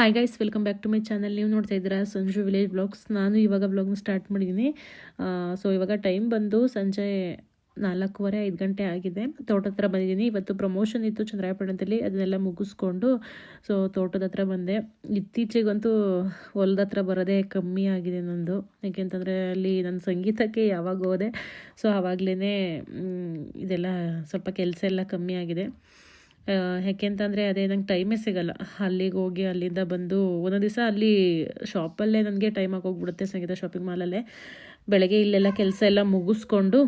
Hi guys welcome back to my channel ನೀವು ನೋಡ್ತಾ ಇದ್ದೀರಾ ಸಂಜು ವಿಲೇಜ್ ಬ್ಲಾಗ್ಸ್ ನಾನು ಇವಾಗ ಬ್ಲಾಗ್ನ ಸ್ಟಾರ್ಟ್ ಮಾಡಿದ್ದೀನಿ. ಸೊ ಇವಾಗ ಟೈಮ್ ಬಂದು ಸಂಜೆ ನಾಲ್ಕೂವರೆ, ಐದು ಗಂಟೆ ಆಗಿದೆ. ತೋಟದ ಹತ್ರ ಬಂದಿದ್ದೀನಿ. ಇವತ್ತು ಪ್ರಮೋಷನ್ ಇತ್ತು ಚಂದ್ರಾಯಪಟ್ಟಣದಲ್ಲಿ. ಅದನ್ನೆಲ್ಲ ಮುಗಿಸ್ಕೊಂಡು ಸೊ ತೋಟದ ಹತ್ರ ಬಂದೆ. ಇತ್ತೀಚೆಗಂತೂ ಹೊಲ್ದ ಹತ್ರ ಬರೋದೇ ಕಮ್ಮಿ ಆಗಿದೆ ನಂದು. ಯಾಕೆಂತಂದರೆ ಅಲ್ಲಿ ನನ್ನ ಸಂಗೀತಕ್ಕೆ ಯಾವಾಗ ಹೋದೆ ಸೊ ಆವಾಗಲೇ ಇದೆಲ್ಲ ಸ್ವಲ್ಪ ಕೆಲಸ ಎಲ್ಲ ಕಮ್ಮಿ ಆಗಿದೆ. ಯಾಕೆಂತಂದರೆ ಅದೇ ನಂಗೆ ಟೈಮೇ ಸಿಗಲ್ಲ. ಅಲ್ಲಿಗೆ ಹೋಗಿ ಅಲ್ಲಿಂದ ಬಂದು ಒಂದೊಂದು ದಿವಸ ಅಲ್ಲಿ ಶಾಪಲ್ಲೇ ನನಗೆ ಟೈಮ್ ಹೋಗ್ಬಿಡುತ್ತೆ ಸಂಗೀತ ಶಾಪಿಂಗ್ ಮಾಲಲ್ಲೇ ಬೆಳಗ್ಗೆ ಇಲ್ಲೆಲ್ಲ ಕೆಲಸ ಎಲ್ಲ ಮುಗಿಸ್ಕೊಂಡು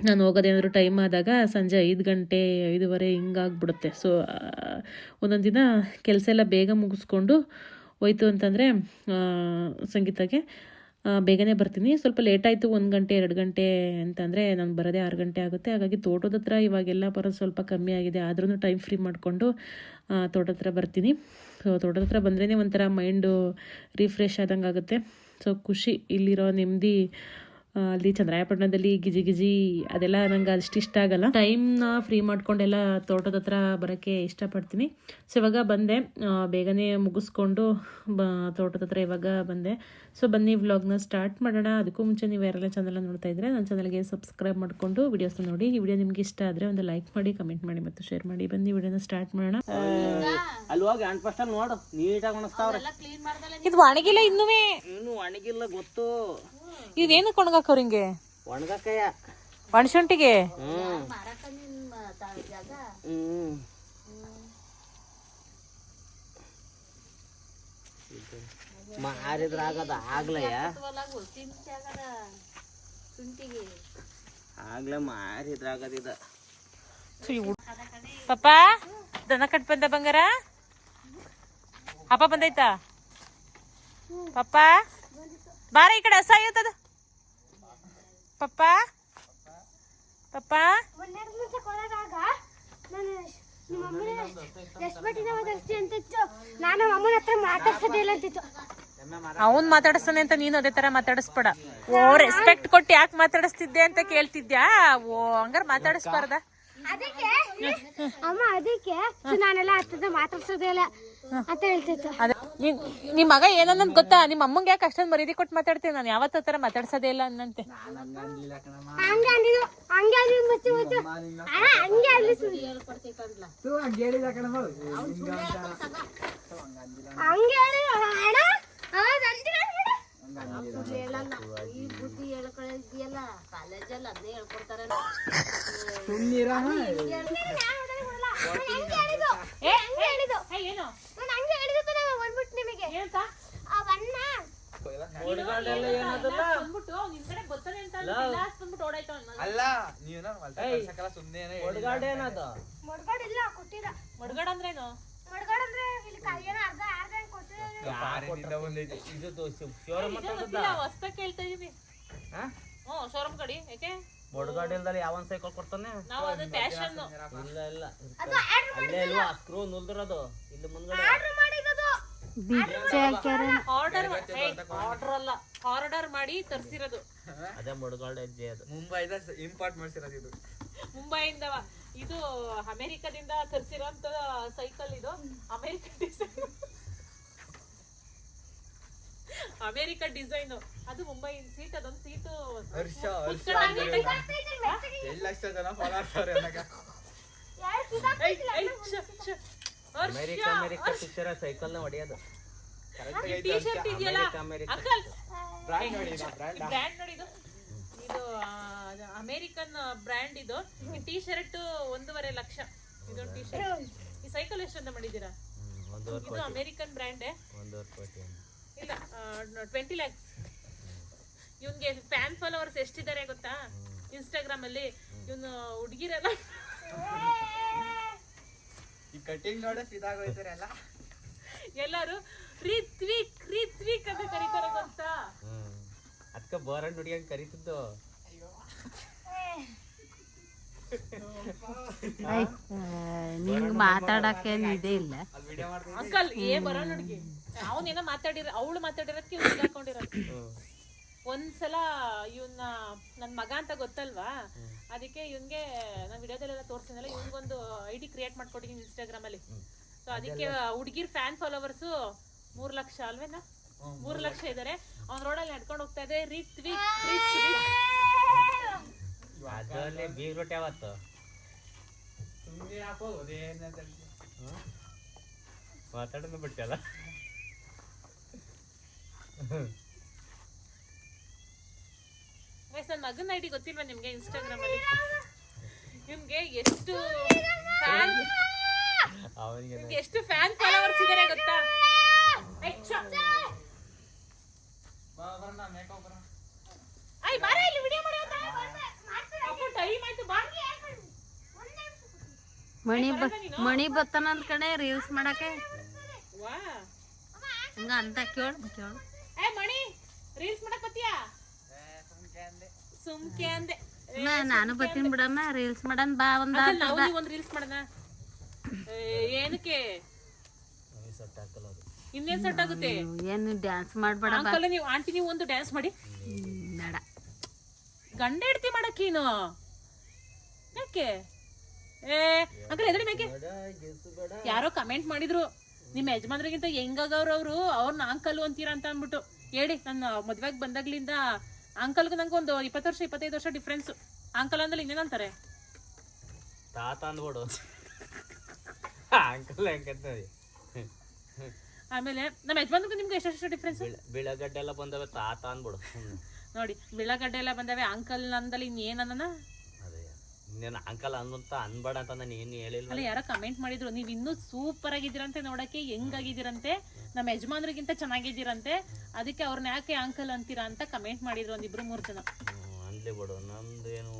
ನಾನು ಹೋಗೋದೇನಾದ್ರು ಟೈಮ್ ಆದಾಗ ಸಂಜೆ ಐದು ಗಂಟೆ, ಐದುವರೆ ಹಿಂಗಾಗ್ಬಿಡುತ್ತೆ. ಸೊ ಒಂದೊಂದು ದಿನ ಕೆಲಸ ಎಲ್ಲ ಬೇಗ ಮುಗಿಸ್ಕೊಂಡು ಹೋಯ್ತು ಅಂತಂದರೆ ಸಂಗೀತಕ್ಕೆ. ಬೇಗನೆ ಬರ್ತೀನಿ. ಸ್ವಲ್ಪ ಲೇಟ್ ಆಯಿತು, ಒಂದು ಗಂಟೆ, ಎರಡು ಗಂಟೆ ಅಂತಂದರೆ ನಾನು ಬರೋದೇ ಆರು ಗಂಟೆ ಆಗುತ್ತೆ. ಹಾಗಾಗಿ ತೋಟದ ಹತ್ರ ಇವಾಗೆಲ್ಲ ಬರೋದು ಸ್ವಲ್ಪ ಕಮ್ಮಿ ಆಗಿದೆ. ಆದ್ರೂ ಟೈಮ್ ಫ್ರೀ ಮಾಡಿಕೊಂಡು ತೋಟದ ಹತ್ರ ಬರ್ತೀನಿ. ಸೊ ತೋಟದ ಹತ್ರ ಬಂದ್ರೇ ಒಂಥರ ಮೈಂಡು ರಿಫ್ರೆಶ್ ಆದಂಗೆ ಆಗುತ್ತೆ ಸೊ ಖುಷಿ ಇಲ್ಲಿರೋ ನೆಮ್ಮದಿ ಅಲ್ಲಿ ಚಂದ್ರಾಯಪಟ್ಟಣದಲ್ಲಿ ಗಿಜಿ ಗಿಜಿ ಅದೆಲ್ಲ ನಂಗೆ ಅಷ್ಟು ಇಷ್ಟ ಆಗಲ್ಲ. ಟೈಮ್ನ ಫ್ರೀ ಮಾಡ್ಕೊಂಡೆಲ್ಲ ತೋಟದ ಹತ್ರ ಬರೋಕ್ಕೆ ಇಷ್ಟಪಡ್ತೀನಿ. ಸೊ ಇವಾಗ ಬಂದೆ. ಬೇಗನೆ ಮುಗಿಸ್ಕೊಂಡು ಬ ತೋಟದ ಹತ್ರ ಇವಾಗ ಬಂದೆ. ಸೊ ಬನ್ನಿ ವ್ಲಾಗ್ನ ಸ್ಟಾರ್ಟ್ ಮಾಡೋಣ. ಅದಕ್ಕೂ ಮುಂಚೆ ನೀವು ಯಾರೆಲ್ಲ ಚಾನಲ್ ನೋಡ್ತಾ ಇದ್ರೆ ನನ್ನ ಚಾನಲ್ಗೆ ಸಬ್ಸ್ಕ್ರೈಬ್ ಮಾಡಿಕೊಂಡು ವೀಡಿಯೋಸ್ನ ನೋಡಿ. ಈ ವಿಡಿಯೋ ನಿಮ್ಗೆ ಇಷ್ಟ ಆದರೆ ಒಂದು ಲೈಕ್ ಮಾಡಿ ಕಮೆಂಟ್ ಮಾಡಿ ಮತ್ತು ಶೇರ್ ಮಾಡಿ. ಬನ್ನಿ ವಿಡಿಯೋನ ಸ್ಟಾರ್ಟ್ ಮಾಡೋಣ. ನೋಡು. ನೀಟಾಗಿ ಇದು ಒಣಗಿಲ್ಲ ಇನ್ನೂ ಇನ್ನು ಒಣಗಿಲ್ಲ ಗೊತ್ತು. ಇದೇನು ಕೊಣಗಾಕೋರ್ ಹಿಂಗೆ? ಒಣಗಕ್ಕಯ್ಯ ಒಣಶುಂಠಿಗೆ? ಮಾರಿದ್ರ ಆಗದ? ಆಗ್ಲಯ್ಯ? ಆಗ್ಲೇ ಮಾರಿದ್ರಾಗದಿದ ಪಪ್ಪ ದನ ಕಟ್ ಬಂದ ಬಂಗಾರ? ಅಪ್ಪ ಬಂದೈತಾ? ಪಪ್ಪ? ಬಾರ ಈ ಕಡೆ ಹಸ ಅಯ್ಯೋತದ ಪಪ್ಪ? ಪಪ್ಪ? ಅವನ್ ಮಾತಾಡಿಸ್ತಾನೆ ಅಂತ ನೀನು ಅದೇ ತರ ಮಾತಾಡಿಸ್ಬೇಡ. ಓ ರೆಸ್ಪೆಕ್ಟ್ ಕೊಟ್ಟು ಯಾಕೆ ಮಾತಾಡಿಸ್ತಿದ್ದೆ ಅಂತ ಕೇಳ್ತಿದ್ಯಾ? ಓ, ಹಂಗಾರ ಮಾತಾಡಿಸ್ಬಾರ್ದ. ಅದಕ್ಕೆ ಅಮ್ಮ, ಅದಕ್ಕೆ ನಾನೆಲ್ಲ ಹತ್ತದ ಮಾತಾಡ್ಸೋದೇ ಇಲ್ಲ ಅಂತ ಹೇಳ್ತಿತ್ತು. ನಿನ್- ನಿಮ್ ಮಗ ಏನನ್ನ ಗೊತ್ತಾ? ನಿಮ್ಮ ಅಮ್ಮಂಗೆ ಯಾಕೆ ಅಷ್ಟೊಂದು ಮರ್ಯಾದೆ ಕೊಟ್ಟು ಮಾತಾಡ್ತೀನಿ ನಾನು ಯಾವತ್ತೂ ತರ ಮಾತಾಡ್ಸೋದೇ ಇಲ್ಲ ಅನ್ನಂತೆ. ಹಂಗೆ ಬಂದ್ಬಿಟ್ಟು ನಿಮಗೆ. ಆ ಬಣ್ಣ. ಬಂದ್ಬಿಟ್ಟು ನಿನ್ ಕಡೆ ಗೊತ್ತದೆ ಅಂತ ಗ್ಲಾಸ್ ಬಂದ್ಬಿಟ್ಟು ಓಡಾಯ್ತು ಅವ್ನು. ಅಲ್ಲ ನೀನು ಮಲ್ಸಕಲ ಸುಮ್ಮನೆ ಒಳಗಡೆ ಏನದ? ಮಡ್ಗಾಡಿಲ್ಲ ಕೊಟ್ಟಿಲ್ಲ. ಮಡ್ಗಾಡ್ ಅಂದ್ರೇನು ಮಡ್ಗಾಡ್ ಅಂದ್ರೆ ಇಲ್ಲಿ ಕೈಯೇನ ಅರ್ಧ ಅರ್ಧ ಹಂಗ್ ಕೊಟ್ಟಿಲ್ಲ ಬಂದೈತಿ ಇದು ಶೋರೂಮ್ ಗೊತ್ತಿಲ್ಲ ಹೊಸ್ದಾಗ್ ಕೇಳ್ತಾ ಇದೀವಿ. ಹ್ಞೂ ಶೋರೂಮ್ ಕಡಿ ಯಾಕೆ ಬೊಡ್ಗಾಡಿಲ್ದಲ್ಲಿ ಯಾವನ್ ಸೈಕಲ್ ಕೊಡ್ತಾನೆ? ನಾವು ಅದು ಫ್ಯಾಷನ್ ಇಲ್ಲ ಇಲ್ಲ. ಅದು ಆರ್ಡರ್ ಅಲ್ಲೇ ಅಲ್ವಾ ಸ್ಕ್ರೂ ನುಲ್ದಿರೋದು. ಇಲ್ಲಿ ಮುಂದ್ಗಡೆ. ಮಾಡಿದ್ದು ಆರ್ಡರ್ ಆರ್ಡರ್ ಅಲ್ಲ ಆರ್ಡರ್ ಮಾಡಿ ತರಿಸಿರೋದು. ಅದೇ ಬೊಡ್ಗಾಡ್ ಹೆಜ್ಜೆ ಅದು. ಮುಂಬೈದ ಇಂಪಾರ್ಟ್ ಮಾಡ್ಸಿರೋದು ಇದು. ಮುಂಬೈಯಿಂದ ಇದು ಅಮೆರಿಕದಿಂದ ತರಿಸಿರೋಂತ ಸೈಕಲ್ ಇದು. ಅಮೆರಿಕ ಡಿಸೈನ್ ಅಮೆರಿಕ ಡಿಸೈನ್ ಅದು ಮುಂಬೈ ಸೀಟ್ ಅದೊಂದು ಸೀಟು ಹರ್ಷ ಹರ್ಷ. ಎಲ್ಲ ಲಕ್ಷ ಜನ ಫಾಲೋ ಆಗ್ತಾರೆ ಅಮೆರಿಕ ಅಮೆರಿಕ ಪಿಕ್ಚರ್ ಸೈಕಲ್ನ ಹೊಡೆಯೋದು. ಟೀ ಶರ್ಟ್ ಇದೆಯಲ್ಲ? ಬ್ರ್ಯಾಂಡ್ ನೋಡಿ ಬ್ರ್ಯಾಂಡ್ ಬ್ರ್ಯಾಂಡ್ ನೋಡಿ ಇದು. ಇದು ಅಮೆರಿಕನ್ ಬ್ರ್ಯಾಂಡ್ ಇದು. ಈ ಟಿ ಶರ್ಟ್ ಒಂದೂವರೆ ಲಕ್ಷ. ಇದು ಟಿ ಶರ್ಟ್ ಈ ಸೈಕಲ್ ಎಷ್ಟಂತ ಮಾಡಿದ್ದೀರಾ? ಒಂದೂವರೆ ಇದು ಅಮೆರಿಕನ್ ಬ್ರ್ಯಾಂಡೇ ಇಲ್ಲ ಟ್ವೆಂಟಿ ಲ್ಯಾಕ್ಸ್ ಇವನ್ಗೆ ಫ್ಯಾನ್ ಫಾಲೋವರ್ಸ್ ಎಷ್ಟಿದ್ದಾರೆ ಗೊತ್ತಾ? ಇನ್ಸ್ಟಾಗ್ರಾಮ್ ಅಲ್ಲಿ. ಇವನು ಹುಡುಗಿರೆಲ್ಲ ಈ ಕಟಿಂಗ್ ನೋಡಕ್ ಇದಾಗೋಯ್ತಾರೆ ಎಲ್ಲ ಎಲ್ಲರೂ ರಿತ್ವಿಕ್ ರಿತ್ವಿಕ್ ಅಂತ ಕರೀತಾರೆ ಗೊತ್ತಾ? ಅದ್ಕ ಬೋರನ್ ಹುಡುಗಿಯಂಗ್ ಕರೀತಿದ್ದು. ನಿಂಗ್ ಮಾತಾಡಕ್ಕೆ ಇದೇ ಇಲ್ಲ. ಅಂಕಲ್ ಏ ಬರೋಣ ಹುಡುಗಿ. ಅವನೇನೋ ಮಾತಾಡಿರ ಅವಳು ಮಾತಾಡಿರೋದಕ್ಕೆ ಇವ್ನು ಹಾಕೊಂಡಿರೋದು. ಒಂದ್ಸಲ ಇವನ್ನ ನನ್ನ ಮಗ ಅಂತ ಗೊತ್ತಲ್ವಾ? ಅದಕ್ಕೆ ಇವನ್ಗೆ ನಾನು ವಿಡಿಯೋದಲ್ಲೆಲ್ಲ ತೋರಿಸ್ತೀನಲ್ಲ ಇವನ್ಗೊಂದು ಐ ಡಿ ಕ್ರಿಯೇಟ್ ಮಾಡ್ಕೊಟ್ಟಿದ್ದೀನಿ ಇನ್ಸ್ಟಾಗ್ರಾಮಲ್ಲಿ. ಸೊ ಅದಕ್ಕೆ ಹುಡುಗಿರ್ ಫ್ಯಾನ್ ಫಾಲೋವರ್ಸು ಮೂರ್ ಲಕ್ಷ ಅಲ್ವೇನಾ? ಮೂರ್ ಲಕ್ಷ ಇದಾರೆ. ಅವ್ನ ರೋಡಲ್ಲಿ ನಡ್ಕೊಂಡು ಹೋಗ್ತಾ ಇದೆ ರಿತ್ವಿಕ್ ಅದರಲ್ಲಿ ಬೀಗ್ ರೊಟ್ಟಿ ಮಾತಾಡೋದು ಬಿಟ್ಟಲ್ಲ ನನ್ನ ಮಗನ ಐಡಿ ಗೊತ್ತಿಲ್ವಾ ನಿಮಗೆ ಇನ್ಸ್ಟಾಗ್ರಾಮ್ ಅಲ್ಲಿ? ನಿಮ್ಗೆ ಎಷ್ಟು ಫ್ಯಾನ್ ನಿಮ್ಗೆ ಎಷ್ಟು ಫ್ಯಾನ್ ಫಾಲೋವರ್ಸ್ ಇದ್ದಾರೆ ಗೊತ್ತಾ? ಐ ಬಾರ ಇಲ್ಲಿ ವಿಡಿಯೋ ಮಾಡಿ ಅಪ್ಪು ಟೈಮ್ ಆಯ್ತು ಬಾ. ಮಣಿ ಮಣಿ ಬತ್ತನ ಅಂತ ಕಡೆ ರೀಲ್ಸ್ ಮಾಡಕ್ಕೆ. ವಾ ಹಂಗ ಅಂತ ಕೇಳ್ ಕೇಳು. ಏ ಮಣಿ ರೀಲ್ಸ್ ಮಾಡಕ್ ಬತ್ತೀಯಾ ಸುಮ್ಕೆ ಅಂದೆ ನಾನು ಬರ್ತೀನಿ ಬಿಡಮ್ಮ ರೀಲ್ಸ್ ಮಾಡನ್ ಬಾ ಒಂದ ಒಂದು ರೀಲ್ಸ್ ಮಾಡೋಣ? ಏನಕ್ಕೆ? ಇನ್ನೇನ್ ಸೆಟ್ ಆಗುತ್ತೆ? ಏನು ಡ್ಯಾನ್ಸ್ ಮಾಡ್ಬೇಡ ಅಂಕಲ್ ನೀವು ಆಂಟಿ ನೀವು ಒಂದು ಡ್ಯಾನ್ಸ್ ಮಾಡಿ. ಬೇಡ. ಗಂಡ ಹೆಡ್ತಿ ಮಾಡಕ್ಕೇನು ಯಾಕೆ? ಏ ಅಂಕಲ್ ಎದ್ರಿ ಮೇಕೆ. ಯಾರೋ ಕಮೆಂಟ್ ಮಾಡಿದ್ರು. ನಿಮ್ಮ ಯಜಮಾನ್ರಿಗಿಂತ ಹೆಂಗಾಗವ್ರು ಅವರು? ಅವ್ರನ್ನ ಅಂಕಲ್ ಅಂತೀರಾ ಅಂತ ಅಂದ್ಬಿಟ್ಟು. ಹೇಳಿ ನನ್ನ ಮದ್ವೆಗೆ ಬಂದಾಗ್ಲಿಂದ ಅಂಕಲ್ಗೆ ನಂಗೆ ಒಂದು ಇಪ್ಪತ್ತು ವರ್ಷ ಇಪ್ಪತ್ತೈದು ವರ್ಷ ಡಿಫ್ರೆನ್ಸ್ ಅಂಕಲ್ ಅಂದ್ರೆ ಇನ್ನೇನಂತಾರೆ ತಾತ ಅಂದ್ಬಿಡು. ಅಂಕಲ್ ಹೆಂಗಂತದೆ ಆಮೇಲೆ ನಮ್ಮ ಯಜಮಾನ್ರಿಗೆ ನಿಮ್ಗೆ ಎಷ್ಟು ಡಿಫ್ರೆನ್ಸ್ ಬಿಳಗಡ್ಡೆ ಎಲ್ಲ ಬಂದವೆ ತಾತ ಅಂದ್ಬಿಡು. ನೋಡಿ ಬಿಳಗಡ್ಡೆ ಎಲ್ಲ ಬಂದವೆ ಅಂಕಲ್ ನಂದಲ್ಲಿ ಇನ್ನೇನನ್ನ ಇನ್ನೇನು ಅಂಕಲ್ ಅನ್ನಂತ ಅನ್ಬೇಡ ಅಂತ ನಾನು ಏನು ಹೇಳಿಲ್ಲ ಅಲ್ಲ ಯಾರೋ ಕಮೆಂಟ್ ಮಾಡಿದ್ರು ನೀವು ಇನ್ನೂ ಸೂಪರ್ ಆಗಿದ್ದೀರಂತೆ ನೋಡಕ್ಕೆ ಹೆಂಗಾಗಿದ್ದೀರಂತೆ ನಮ್ಮ ಯಜಮಾನ್ರಿಗಿಂತ ಚೆನ್ನಾಗಿದ್ದೀರಂತೆ. ಅದಕ್ಕೆ ಅವ್ರನ್ನ ಯಾಕೆ ಅಂಕಲ್ ಅಂತೀರಾ ಅಂತ ಕಮೆಂಟ್ ಮಾಡಿದ್ರು ಒಂದಿಬ್ರು ಮೂರು ಜನ. ಅನ್ಲಿ ಬಿಡು ನಮ್ದು ಏನು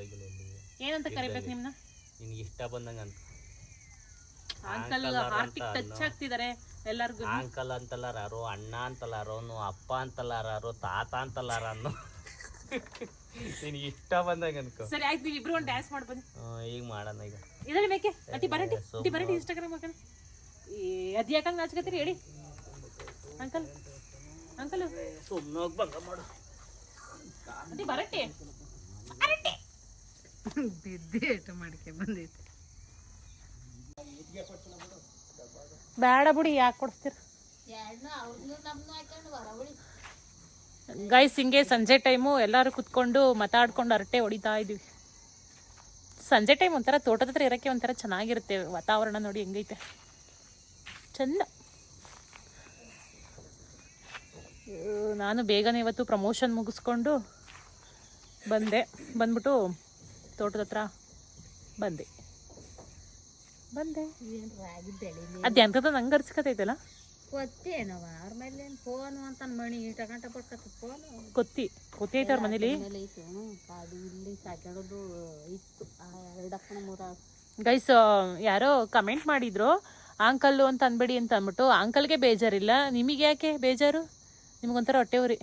ಆಗಿಲ್ಲ ಏನಂತ ಕರಿಬೇಕು ನಿಮ್ನ? ನಿನ್ಗೆ ಇಷ್ಟ ಬಂದಂಗೆ ಅಂತ ಅಂಕಲ್ ಹಾರ್ಟಿಗೆ ಟಚ್ ಆಗ್ತಿದ್ದಾರೆ ಎಲ್ಲರಿಗೂ ಅಂಕಲ್ ಅಂತಲ್ಲಾರು ಅಣ್ಣ ಅಂತಲ್ಲಾರು ಅಪ್ಪ ಅಂತಲ್ಲಾರು ತಾತ ಅಂತಲ್ಲಾರು ನಿನಗೆ ಇಷ್ಟ ಬಂದಾಗ ಅನ್ಕೋ. ಸರಿ ಆಯ್ತು ನೀವು ಇಬ್ರು ಒಂದು ಡ್ಯಾನ್ಸ್ ಮಾಡ್ಬೋದು ಬನ್ನಿ. ಈಗ ಮಾಡೋಣ ಈಗ. ಇದರಲ್ಲಿ ಬೇಕೆ ಅತಿ ಬರಟಿ. ಅತಿ ಬರಟಿ ಇನ್ಸ್ಟಾಗ್ರಾಮ್ ಹಾಕೋಣ. ಅದು ಯಾಕಂಗೆ ನಾಚ್ಕತ್ತೀರಿ ಹೇಳಿ? Uncle uncle. ಸುಮ್ಮನೆ ಹೋಗಿ ಬಂಗ ಮಾಡು. ಅತಿ ಬರಟಿ. ಬಿದ್ದಿ ಏಟು ಮಾಡ್ಕೆ ಬಂದೈತೆ. ಬೇಡ ಬಿಡಿ ಯಾಕೆ ಕೊಡಿಸ್ತೀರ? ಗೈಸ್ ಹಿಂಗೆ ಸಂಜೆ ಟೈಮು ಎಲ್ಲರೂ ಕುತ್ಕೊಂಡು ಮಾತಾಡ್ಕೊಂಡು ಹರಟೆ ಹೊಡಿತಾ ಇದ್ದೀವಿ ಸಂಜೆ ಟೈಮ್ ಒಂಥರ ತೋಟದ ಹತ್ರ ಇರೋಕ್ಕೆ ಒಂಥರ ಚೆನ್ನಾಗಿರುತ್ತೆ ವಾತಾವರಣ ನೋಡಿ ಹೆಂಗೈತೆ. ಚಂದ. ನಾನು ಬೇಗನೆ ಇವತ್ತು ಪ್ರಮೋಷನ್ ಮುಗಿಸ್ಕೊಂಡು ಬಂದೆ. ಬಂದ್ಬಿಟ್ಟು ತೋಟದ ಹತ್ರ ಬಂದೆ. ಬಂದೆ. ಅದ್ಯಾಂತದ ನಂಗೆ ಅರ್ಸ್ಕತೈತಲ್ಲ ಗೊತ್ತೇನವ ಅವ್ರ ಮೇಲೆ ಫೋನ್ ಅಂತ ಮಣಿ ಇಷ್ಟ ಗಂಟೆ ಪಡ್ಕತ್ತ ಫೋನ್? ಕೊತ್ತಿ ಕೊತ್ತಿ ಐತೆ ಅವ್ರ ಮನೇಲಿ? ಐತಿ ಇಲ್ಲಿ ಸಾಕಾಡೋದು ಇತ್ತು. ಮೂರ ಗೈಸ್ ಯಾರೋ ಕಮೆಂಟ್ ಮಾಡಿದ್ರು ಆಂಕಲ್ಲು ಅಂತ ಅನ್ಬೇಡಿ ಅಂತ ಅಂದ್ಬಿಟ್ಟು ಆಂಕಲ್ಗೆ ಬೇಜಾರಿಲ್ಲ. ನಿಮಗೆ ಯಾಕೆ ಬೇಜಾರು? ನಿಮ್ಗೊಂಥರ ಹೊಟ್ಟೆ ಉರಿ.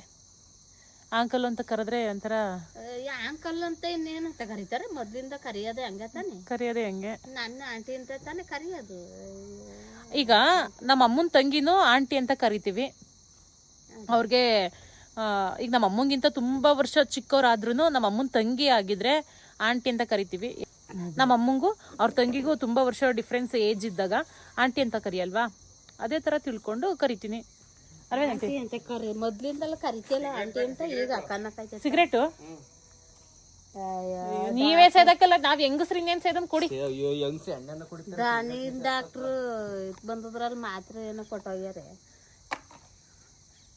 ಆಂಕಲ್ ಅಂತ ಕರೆದ್ರೆ ಒಂಥರ ಅಂಕಲ್ ಅಂತ ಇನ್ನೇನಂತ ಕರೀತಾರೆ? ಮೊದ್ಲಿಂದ ಕರಿಯೋದೇ ಹಂಗ ತಾನೆ? ಕರೆಯೋದೇ ಹಂಗೆ. ನನ್ನ ಆಂಟಿ ಅಂತ ತಾನೆ ಕರಿಯೋದು? ಈಗ ನಮ್ಮ ಅಮ್ಮನ ತಂಗಿನೂ ಆಂಟಿ ಅಂತ ಕರಿತೀವಿ. ಅವ್ರಿಗೆ ಈಗ ನಮ್ಮ ಅಮ್ಮಂಗಿಂತ ತುಂಬ ವರ್ಷ ಚಿಕ್ಕವರಾದ್ರೂ ನಮ್ಮ ಅಮ್ಮನ ತಂಗಿ ಆಗಿದ್ರೆ ಆಂಟಿ ಅಂತ ಕರಿತೀವಿ. ನಮ್ಮ ಅಮ್ಮಂಗೂ ಅವ್ರ ತಂಗಿಗೂ ತುಂಬ ವರ್ಷ ಡಿಫ್ರೆನ್ಸ್ ಏಜ್ ಇದ್ದಾಗ ಆಂಟಿ ಅಂತ ಕರಿಯಲ್ವಾ? ಅದೇ ತರ ತಿಳ್ಕೊಂಡು ಕರಿತೀನಿ. ಕರಿತಿಲ್ಲ ಆಂಟಿ ಅಂತ ಈಗ ಸಿಗರೇಟು ನೀವೇ ಸೇದಕ್ಕಲ್ಲ ನಾವ್ ಹೆಂಗಸ್ರಿ ಇನ್ನೇನ್ ಸೇದನ್ ಕೊಡಿ. ಅಯ್ಯೋ ಹೆಂಗ್ಸಿ ಅಣ್ಣನ ಕುಡಿತಾರೆ ದಾನಿನ್ ಡಾಕ್ಟ್ರು ಬಂದದ್ರಲ್ಲಿ ಮಾತ್ರ ಏನೋ ಕೊಟ್ಟೋಗ್ಯಾರೆ.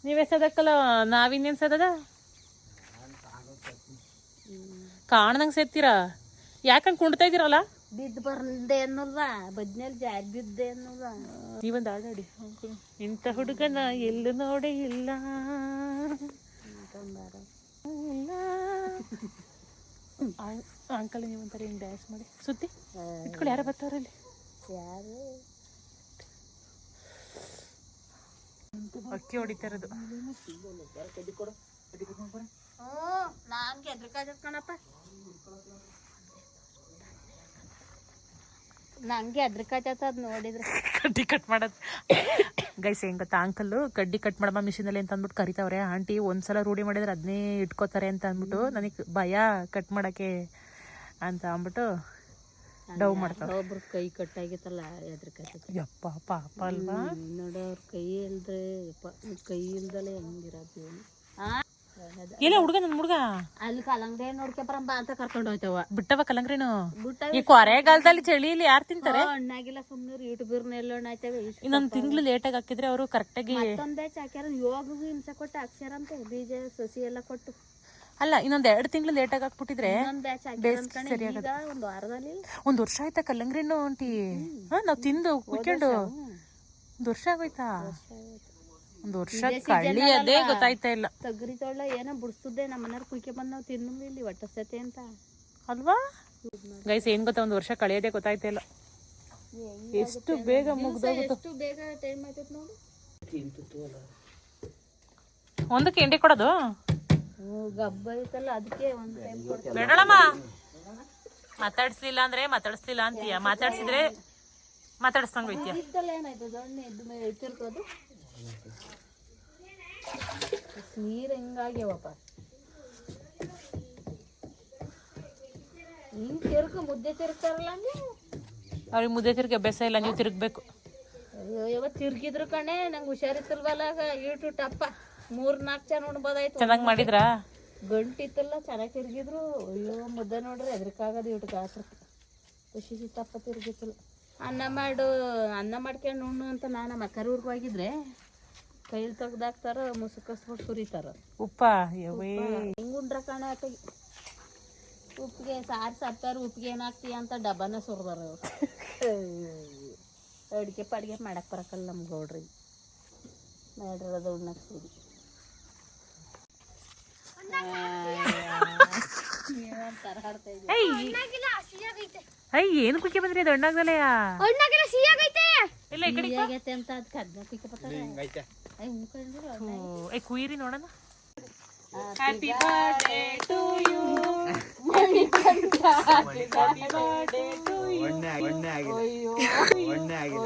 ನೀವೇ ಸೇದಕ್ಕಲ್ಲ ನಾವಿನ್ನೇನ್ ಸೇದದ? ಕಾಣ್ದಂಗ್ ಸೇದ್ತೀರಾ? ಯಾಕಂಗ್ ಕುಂಡ್ತಾ ಇದೀರಲ್ಲ ಬಿದ್ದ ಬರ್ದೆ ಅನ್ನೋಲ್ವಾ? ಬದ್ನೇಲ್ ಜಾರಿ ಬಿದ್ದೆ ನೀವ್ ನೀವೊಂದು ಆಡಾಡಿ ಇಂಥ ಹುಡುಗನ ಎಲ್ಲೂ ನೋಡಿ ಇಲ್ಲ. ಇಲ್ಲ. ಆ- ನೀವು ಒಂಥರ ಹಿಂಗ್ ಡ್ಯಾನ್ಸ್ ಮಾಡಿ. ಸುದ್ದಿ? ಇಟ್ಕೊಳ್ಳಿ ಯಾರ ಬರ್ತಾರಲ್ಲಿ ಯಾರು? ಅಕ್ಕಿ ಹೊಡಿತಾ ಇರೋದು ನಾನ್ಗೆ ನಾನು ಗೆದ್ರಕಾಯ್ದ ಕಣಪ್ಪ ನಂಗೆ ಅದ್ರಕಾಯ್ತದ ಅದು ನೋಡಿದ್ರೆ. ಕಡ್ಡಿ ಕಟ್ ಮಾಡೋದು. ಗೈಸ್ ಹೆಂಗ ಗೊತ್ತಾ? ಅಂಕಲ್ ಕಡ್ಡಿ ಕಟ್ ಮಾಡಮ್ಮ ಮಿಷಿನಲ್ಲಿ ಅಂತ ಅಂದ್ಬಿಟ್ಟು ಕರಿತಾವ್ರೆ. ಆಂಟಿ ಒಂದ್ಸಲ ರೂಢಿ ಮಾಡಿದ್ರೆ ಅದನ್ನೇ ಇಟ್ಕೋತಾರೆ ಅಂತ ಅಂದ್ಬಿಟ್ಟು ನನಗೆ ಭಯ ಕಟ್ ಮಾಡಕ್ಕೆ ಅಂತ ಅಂದ್ಬಿಟ್ಟು ಡವ್ ಮಾಡ್ತಾರೆ ಒಬ್ರು ಕೈ ಕಟ್ಟಾಗಿತ್ತಲ್ಲ ಎದ್ರಕೈತೈತಿ ಯಪ್ಪ ಪಾಪ ಅಲ್ವಾ? ನೋಡೋರು ಕೈ ಇಲ್ದ್ರೆ ಕೈ ಇಲ್ದಲೆ ಹೆಂಗಿರತ್ತೀವಿ ಎಲ್ಲ ಹುಡುಗ ನನ್ ಹುಡುಗ. ಅಲ್ಲಿ ಕಲ್ಲಂಗಡಿ ನೋಡ್ಕೆ ಬರಂಬ ಅಂತ ಕರ್ಕೊಂಡು ಹೋಯ್ತವ. ಬಿಟ್ಟವ ಕಲಂಗ್ರಿನು ಈ ಕೊರೆಗಾಲದಲ್ಲಿ ಚಳಿಲಿ ಯಾರು ತಿಂತಾರೆ? ಹಣ್ಣಾಗಿಲ್ಲ ಸುಮ್ಮನೆ ಯೂಟ್ಯೂಬರ್ನ ಎಲ್ಲ ಆಯ್ತವೆ ಇನ್ನೊಂದ್ ತಿಂಗಳು ಲೇಟಾಗಿ ಹಾಕಿದ್ರೆ ಅವರು ಕರೆಕ್ಟಾಗಿ ಮತ್ತೊಂದೇ ಬ್ಯಾಚ್ ಹಾಕ್ಯಾರ ಯೋಗಗೂ ಹಿಂಸೆ ಕೊಟ್ಟು ಅಕ್ಷರ ಅಂತ ಬೀಜ ಸಸಿ ಎಲ್ಲ ಕೊಟ್ಟು. ಅಲ್ಲ ಇನ್ನೊಂದ್ ಎರಡು ತಿಂಗಳು ಲೇಟಾಗಿ ಹಾಕ್ಬಿಟ್ಟಿದ್ರೆ ಒಂದು ವಾರದಲ್ಲಿ ಒಂದ್ ವರ್ಷ ಆಯ್ತಾ ಕಲ್ಲಂಗ್ರಿನು ಹಾ ನಾವ್ ತಿಂದು ಕುಕ್ಕೊಂಡು ಒಂದ್ ವರ್ಷ ಆಗೋಯ್ತಾ? ಒಂದ್ ವರ್ಷ ಕಳಿಯದೇ ಗೊತ್ತಾಯ್ತಾ ಇಲ್ಲ. ತಗರಿ ತೊಳ್ಳ ಏನೋ ಬಿಡಿಸ್ತದೆ ನಮ್ಮ ಮನೆಯವ್ರು ಕುಯ್ಕೆ ಬಂದ್ ನಾವು ತಿನ್ನು ಇಲ್ಲಿ ಒಟ್ಟಸತೆ ಅಂತ. ಅಲ್ವಾ? ಗೈಸ್ ಏನ್ ಗೊತ್ತಾ? ಒಂದ್ ವರ್ಷ ಕಳೆಯೋದೇ ಗೊತ್ತಾಯ್ತಾ ಇಲ್ಲ. ಎಷ್ಟು ಬೇಗ ಮುಗ್ದೋಗುತ್ತೆ. ಬೇಗ ಟೈಮ್ ಆಯ್ತೈತ್ ನೋಡು. ಒಂದಕ್ಕೆ ಎಂಡಿ ಕೊಡೋದು? ಗಬ್ಬ ಐತಲ್ಲ ಅದಕ್ಕೆ ಒಂದು ಟೈಮ್ ಬೇಡಳಮ್ಮ ಮಾತಾಡ್ಸ್ಲಿಲ್ಲ ಅಂದ್ರೆ ಮಾತಾಡಿಸ್ಲಿಲ್ಲ ಅಂತೀಯ. ಮಾತಾಡ್ಸಿದ್ರೆ ಮಾತಾಡ್ಸ್ದಂಗ್ ಹೋಯ್ತೀಯ? ಇದ್ದಲ್ಲ ಏನಾಯ್ತು? ದೊಣ್ಣೆ ಇದ್ದ ಮೇಲೆ ಎತ್ತಿರ್ಕೋದು ನೀರ್ ಹೆಂಗಾಗ್ಯವಪ್ಪ? ಹಿಂಗೆ ತಿರ್ಗ ಮುದ್ದೆ ತಿರ್ತಾರಲ್ಲ ಹಂಗೆ ಅವ್ರಿಗೆ ಮುದ್ದೆ ತಿರ್ಗಿ ಅಭ್ಯಾಸ ಇಲ್ಲ ನೀವು ತಿರುಗ್ಬೇಕು. ಅಯ್ಯೋ ಯಾವತ್ ತಿರ್ಗಿದ್ರು ಕಣೆ ನಂಗೆ ಹುಷಾರಿತ್ತಲ್ವಲ್ಲ ಇಟ್ಟು ಟಪ್ಪ ಮೂರು ನಾಲ್ಕು ಜನ ಉಣ್ಬೋದಾಯ್ತು. ಚೆನ್ನಾಗಿ ಮಾಡಿದ್ರಾ? ಗಂಟಿತ್ತಲ್ಲ ಚೆನ್ನಾಗಿ ತಿರುಗಿದ್ರು. ಅಯ್ಯೋ ಮುದ್ದೆ ನೋಡ್ರಿ ಎದ್ರಕ್ಕಾಗದು ಇಟ್ಟು ಗಾತ್ರ. ಖುಷಿ ಸಿತ್ತಪ್ಪ ತಿರ್ಗಿತ್ತಲ್ಲ. ಅನ್ನ ಮಾಡು ಅನ್ನ ಮಾಡ್ಕೊಂಡು ಉಣ್ಣು ಅಂತ ನಾನು ಮಕ್ಕರೂರ್ಗೆ ಹೋಗಿದ್ರೆ ಕೈಲಿ ತೆಗ್ದಾಕ್ತಾರ ಮುಸುಕಸ್ಬಿಟ್ಟು ಸುರಿತಾರ. ಉಪ್ಪ ಯವೇ ಕಣ ಉಂಡ್ರ ಕಾಣ ಆತಗಿ ಉಪ್ಪಿಗೆ ಸಾರು ಸತ್ತಾರ ಉಪ್ಪಿಗೆ ಏನಾಗ್ತೀಯ ಅಂತ ಡಬ್ಬನ ಸುರ್ದಾರ ಅವ್ರು. ಅಡಿಗೆ ಪಡಿಗೆ ಮಾಡಕ್ ಬರಕಲ್ಲ ನಮ್ಮ ಗೌಡ್ರಿ. ಮಾಡಿರೋದು ಉಣ್ಣಕ್ ಸುರಿ. ಐ ಏನು ಕುಕ್ಕೆ ಬಂದ್ರಿ ಹಣ್ಣಾಗ್ದಲೆಯ ಹಣ್ಣಾಗಿಲ್ಲ ಇಲ್ಲ ಈ ಕಡೆ ಆಗೈತೆ ಅಂತ ಅದಕ್ಕೆ ಅದನ್ನ ಪಿಕ್ಕ ಬರ್ತಾರೆ ಹಿಂಗೈತೆ ಐ ಉಣ್ಕೊಂಡ್ರು ಓ, ಏ ಹ್ಯಾಪಿ ನೋಡೋಣ. ಟು ಯು ಒಣ್ಣೆ ಆಗಿದೆ. ಒಣ್ಣೆ ಆಗಿದೆ.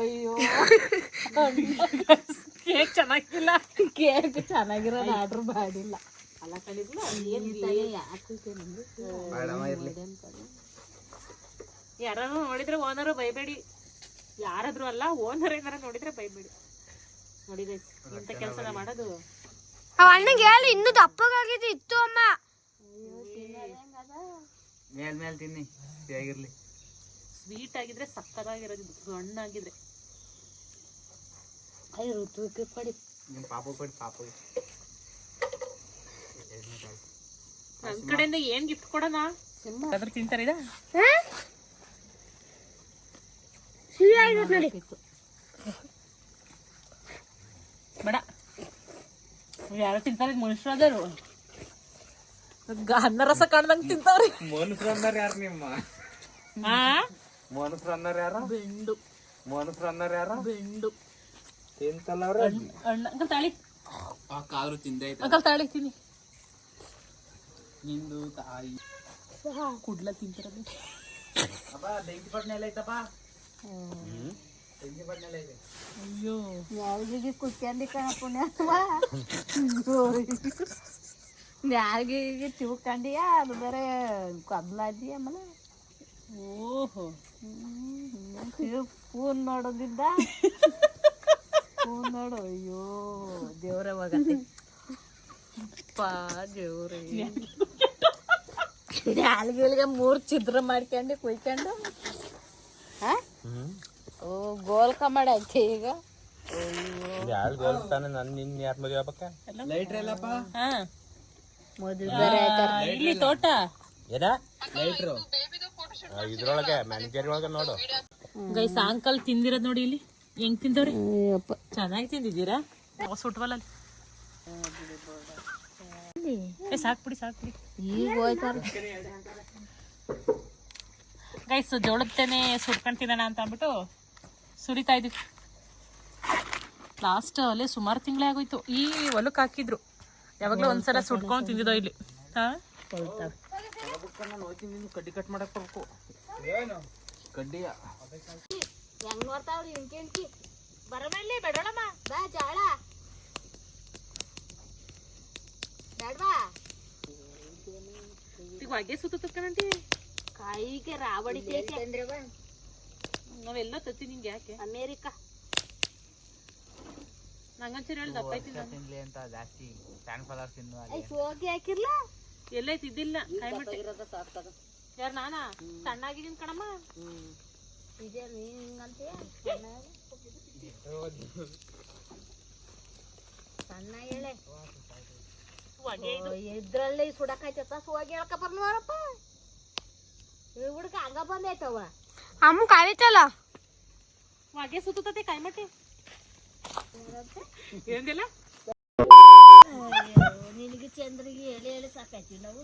ಕೇಕ್ ಚೆನ್ನಾಗಿಲ್ಲ. ಕೇಕ್ ಚೆನ್ನಾಗಿರೋದು ಆರ್ಡರ್ ಮಾಡಿಲ್ಲ. ಅಲ್ಲ ಕಡಿದ್ಲು ಏನಿಲ್ಲ ಯಾರು ನೋಡಿದ್ರೆ ಓನರ್ ಬೈಬೇಡಿ ಯಾರಾದ್ರೂ ಅಲ್ಲ ಓನರ್ ಏನಾರ ನೋಡಿದ್ರೆ ಬೈಬೇಡಿ ನೋಡಿ guys, ಇಂಥ ಕೆಲಸ ಮಾಡೋದು? ಅವ ಅಣ್ಣಂಗೆ ಹೇಳಿ ಇನ್ನೂ ದಪ್ಪಗಾಗಿದೆ ಇತ್ತು ಅಮ್ಮ. ಮೇಲ್ ಮೇಲ್ ತಿನ್ನಿ ಹೇಗಿರ್ಲಿ ಸ್ವೀಟ್ ಆಗಿದ್ರೆ ಸಕ್ಕತ್ತಾಗಿರೋದು ಹಣ್ಣಾಗಿದ್ರೆ ಐ ಋತುವಿಗೆ ಪಡಿ ನಿಮ್ಮ ಪಾಪ ಕೊಡಿ ಪಾಪ ನನ್ ಕಡೆಯಿಂದ ಏನ್ ಗಿಫ್ಟ್ ಕೊಡೋಣ? ಸಿಂಹ. ಅದ್ರ ತಿಂತಾರ ಇದ? ಸಿಹಿಯಾಗೈತೆ ನೋಡಿ ಬೇಡ ಯಾರು ತಿಂತಾರೆ ಮನುಷ್ಯರು ಅದಾರು ಅನ್ನ ರಸ ಕಾಣ್ದಂಗ್ ತಿಂತಾವ್ರಿ. ಮನುಷ್ಯರು ಅಂದಾರ ಯಾರು ನಿಮ್ಮ? ಹಾ ಮನುಷ್ರು ಅಂದಾರ ಯಾರ? ಬೆಂಡು. ಮನುಷ್ಯರು ಅಂದಾರ ಯಾರ? ಬೆಂಡು. ತಿಂತಲ್ಲ ಅವ್ರ ಅಣ್ಣ ಅಂಕಲ್ ತಾಳಿ. ಆ ಕಾದ್ರು ತಿಂದೆ ಅಂಕಲ್ ತಾಳಿ ತಿನ್ನಿ. ನಿಂದು ತಾಯಿ. ಕುಡ್ಲ ತಿಂತಾರ ಅಪ್ಪ ಬೆಂಕಿ ಪಟ್ನೆ ಎಲ್ಲ ಐತಪ್ಪ ಐತೆ ಅಯ್ಯೋ. ನ್ಯಾಲ್ಗಿಗೆ ಕುತ್ಕೊಂಡಿ ಕಣ ಪುಣ್ಯ ಯಾರಿಗೆ ತಿಳ್ಕೊಂಡಿಯ? ಅದು ಬೇರೆ ಕದ್ಲಾದಿ ಆಮೇಲೆ ಓಹೋ. ಫೋನ್ ನೋಡೋದಿದ್ದ ಫೋನ್ ನೋಡು ಅಯ್ಯೋ ದೇವ್ರ ಮಗ. ಪಾ ದೇವ್ರೆ. ನ್ಯಾಲ್ಗಿಲ್ಗೆ ಮೂರು ಚಿದ್ರ ಮಾಡ್ಕೊಂಡು ಕುಯ್ಕೊಂಡು? ಹಾ ಓ ಗೋಲ್ಕ ಮಾಡೈತೆ ಈಗ. ಯಾರು ಗೋಲ್ತಾನೆ ನನ್ನ ನಿನ್ನ ಯಾರು ಮದುವೆ ಆಗ್ಬೇಕ? ಲೈಟ್ರ್ ಎಲ್ಲಪ್ಪ? ಹಾ. ಇಲ್ಲಿ ತೋಟ. ಏನ ಲೈಟ್ರು ಇದ್ರೊಳಗೆ ಮ್ಯಾನೇಜರ್ ಒಳಗೆ ನೋಡು. ಗೈಸ್ ಅಂಕಲ್ ತಿಂದಿರೋದ್ ನೋಡಿ ಇಲ್ಲಿ. ಹೆಂಗ್ ತಿಂದವ್ರಿ? ಚೆನ್ನಾಗಿ ತಿಂದಿದ್ದೀರಾ? ಸುಟ್ವಲ್ಲ ಏ ಸಾಕ್ಬಿಡಿ ಸಾಕ್ಬಿಡಿ. ಈಗ ಹೋಯ್ತಾರ. ಗೈಸ್ ಜೋಳತ್ತೇನೆ ಸುಟ್ಕೊಂಡ್ ತಿನ್ನೋಣ ಅಂತ ಅಂದ್ಬಿಟ್ಟು ಸುರಿತಾ ಇದಿತ್ತು ಲಾಸ್ಟ್ ಅಲ್ಲೇ ಸುಮಾರು ತಿಂಗಳೇ ಆಗೋಯ್ತು. ಈ ಹೊಲಕ್ಕೆ ಹಾಕಿದ್ರು. ಯಾವಾಗಲೂ ಒಂದ್ಸಲ ಸುಟ್ಕೊಂಡು ತಿಂದಿದ್ದೋ ಇಲ್ಲಿ? ಹಾ? ಕಡ್ಡಿ ಕಟ್ ಮಾಡಕ್ ಬರ್ಬೇಕು ಏನು? ಕಡ್ಡಿಯ. ಹೆಂಗ್ ನೋಡ್ತಾವ್ರಿ ಇಂಕಿ ಇಂಕಿ ಬರಮಲ್ಲಿ ಬೇಡಳಮ್ಮ. ಬಾ ಜಾಳ. ಬೇಡವಾ? ಈಗ ಹೊಗೆ ಸುತ್ತ ಕಾಯಿಗೆ ರಾವಡಿ ಕೇಕೆ ನಾವೆಲ್ಲ ತತ್ತಿ ನಿಂಗೆ ಯಾಕೆ? ಅಮೇರಿಕಾ. ನಂಗಂಚೂರು ಹೇಳಿ ದಪ್ಪ ಐತಿ ನಾನು. ತಿನ್ಲಿ ಅಂತ ಜಾಸ್ತಿ ಫ್ಯಾನ್ ಫಾಲೋವರ್ಸ್ ಇನ್ನು ಐ ಹೋಗಿ ಹಾಕಿರ್ಲ? ಎಲ್ಲೈತಿ ಇದ್ದಿಲ್ಲ ಕೈಮಟ್ಟಿ ಇರೋದ ಸಾಕ್ತದ ಯಾರು ನಾನಾ? ಸಣ್ಣಾಗಿದ್ದೀನಿ ಕಣಮ್ಮ. ಇದೇ ನೀನು ಹಿಂಗಂತೀಯ ಸಣ್ಣ ಹೇಳೆ ಇದ್ರಲ್ಲಿ ಸುಡಕಾಯ್ತತ್ತ ಸುವಾಗಿ ಹೇಳ್ಕ ಬರ್ನವರಪ್ಪ ಈ ಹುಡುಗ ಹಂಗ ಬಂದೈತವ ಅಮ್ಮ ಕಾಲಿತ್ತಲ್ಲ ते काय ಕೈ येऊन गेला ನಿನಗೆ ಚಂದ್ರಿಗೆ ಎಲೆ ಎಲೆ ಸಾಕಾಯ್ತೀವಿ ನಾವು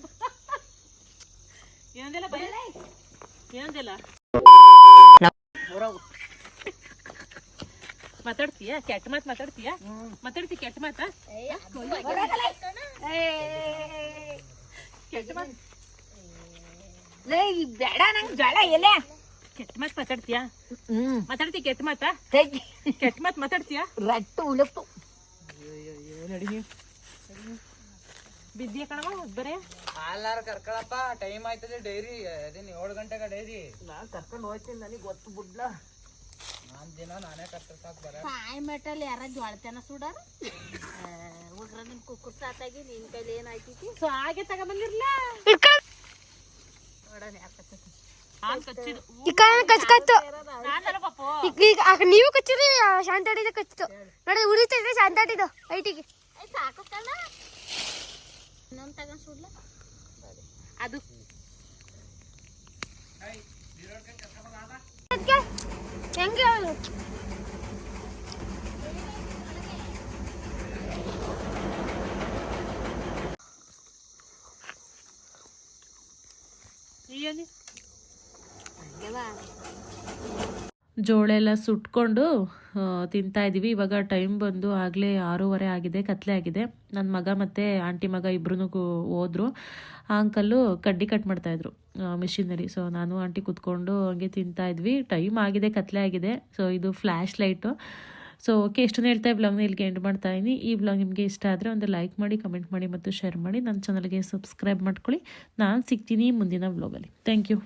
ಏನಂದಿಲ್ಲ ಏನ್ ಏನಂದಿಲ್ಲ ಮಾತಾಡ್ತೀಯ ಕೆಟ್ಟ ಮಾತು ಮಾತಾಡ್ತೀಯ ಮಾತಾಡ್ತಿ ಕೆಟ್ಟ ಮಾತಾ ಕೆಟ್ಟ ಮಾತು ಬೇಡ ನಂಗೆ ಜಳ ಎಲೆ ಕೆಟ್ಟ ಮಾತು ಮಾತಾಡ್ತೀಯ? ಮಾತಾಡ್ತಿ ಕೆಟ್ಟ ಮಾತಾ? ಕೆಟ್ಟ ಮಾತು ಮಾತಾಡ್ತೀಯ? ರಟ್ಟು ಉಳಪ್ಪು ಬಿದ್ದಿಯ ಕಣವ ಬರೇ. ಹಾಲಾರ ಕರ್ಕೊಳಪ್ಪ ಟೈಮ್ ಆಯ್ತದೆ ಡೈರಿ ಅದೇನು ಏಳು ಗಂಟೆಗೆ ಡೈರಿ. ನಾನು ಕರ್ಕೊಂಡು ಹೋಗ್ತೀನಿ ನನಗೆ ಗೊತ್ತು ಬಿಡ್ಲ. ನಾನು ದಿನ ನಾನೇ ಕರ್ಕೊಂಡು ಬರ. ಕಾಯಿ ಮೆಟಲ್ ಯಾರ ಜ್ವಾಳ್ತೇನ ಸುಡಾರ? ಹೋಗ್ರ ನಿಮ್ ಕುಕ್ಕುರ್ ಸಾತಾಗಿ ನಿನ್ ಕೈಲಿ ಏನಾಯ್ತೈತಿ ಸೊ ಹಾಗೆ ತಗೊಂಬಂದಿರ್ಲ? ನೋಡೋಣ ಯಾಕೆ ಹಾಲು ಕಚ್ಚಿದು ಈ ಕಾಲ ಕಚ್ ಕಚ್ಚು ನಾನಲ್ಲ ಪಾಪು ಈಗ ಈಗ ಆಗ ನೀವು ಕಚ್ಚಿರಿ ಶಾಂತ ಅಡಿದ ಕಚ್ಚಿತು ನೋಡಿ ಉರಿತೈತೆ ಶಾಂತ ಅಡಿದು ಐಟಿಗೆ ಆಯ್ತು ಸಾಕು ಕಣ ಇನ್ನೊಂದು ತಗೊಂಡ್ ಸುಡ್ಲ ಅದು ಹೆಂಗೆ ಹೇಳು ಏನು ಹಂಗೆವಾ ಜೋಳ ಸುಟ್ಕೊಂಡು ತಿಂತಾ ಇದ್ದೀವಿ ಇವಾಗ ಟೈಮ್ ಬಂದು ಆಗಲೇ ಆರೂವರೆ ಆಗಿದೆ, ಕತ್ಲೆ ಆಗಿದೆ. ನನ್ನ ಮಗ ಮತ್ತು ಆಂಟಿ ಮಗ ಇಬ್ರು ಹೋದ್ರು. ಅಂಕಲ್ಲು ಕಡ್ಡಿ ಕಟ್ ಮಾಡ್ತಾಯಿದ್ರು ಮಿಷಿನರಿ ಸೊ ನಾನು ಆಂಟಿ ಕೂತ್ಕೊಂಡು ಹಂಗೆ ತಿಂತಾ ಇದ್ವಿ. ಟೈಮ್ ಆಗಿದೆ, ಕತ್ಲೆ ಆಗಿದೆ. ಸೊ ಇದು ಫ್ಲ್ಯಾಶ್ ಲೈಟು ಸೊ ಓಕೆ ಇಷ್ಟನ್ನು ಹೇಳ್ತಾ ಬ್ಲಾಗ್ನ ಇಲ್ಲಿಗೆ ಎಂಡ್ ಮಾಡ್ತಾ ಇದ್ದೀನಿ ಈ ಬ್ಲಾಗ್ ನಿಮಗೆ ಇಷ್ಟ ಆದರೆ ಒಂದು ಲೈಕ್ ಮಾಡಿ ಕಮೆಂಟ್ ಮಾಡಿ ಮತ್ತು ಶೇರ್ ಮಾಡಿ. ನನ್ನ ಚಾನಲ್ಗೆ ಸಬ್ಸ್ಕ್ರೈಬ್ ಮಾಡ್ಕೊಳ್ಳಿ. ನಾನು ಸಿಗ್ತೀನಿ ಮುಂದಿನ ಬ್ಲಾಗಲ್ಲಿ ಥ್ಯಾಂಕ್ ಯು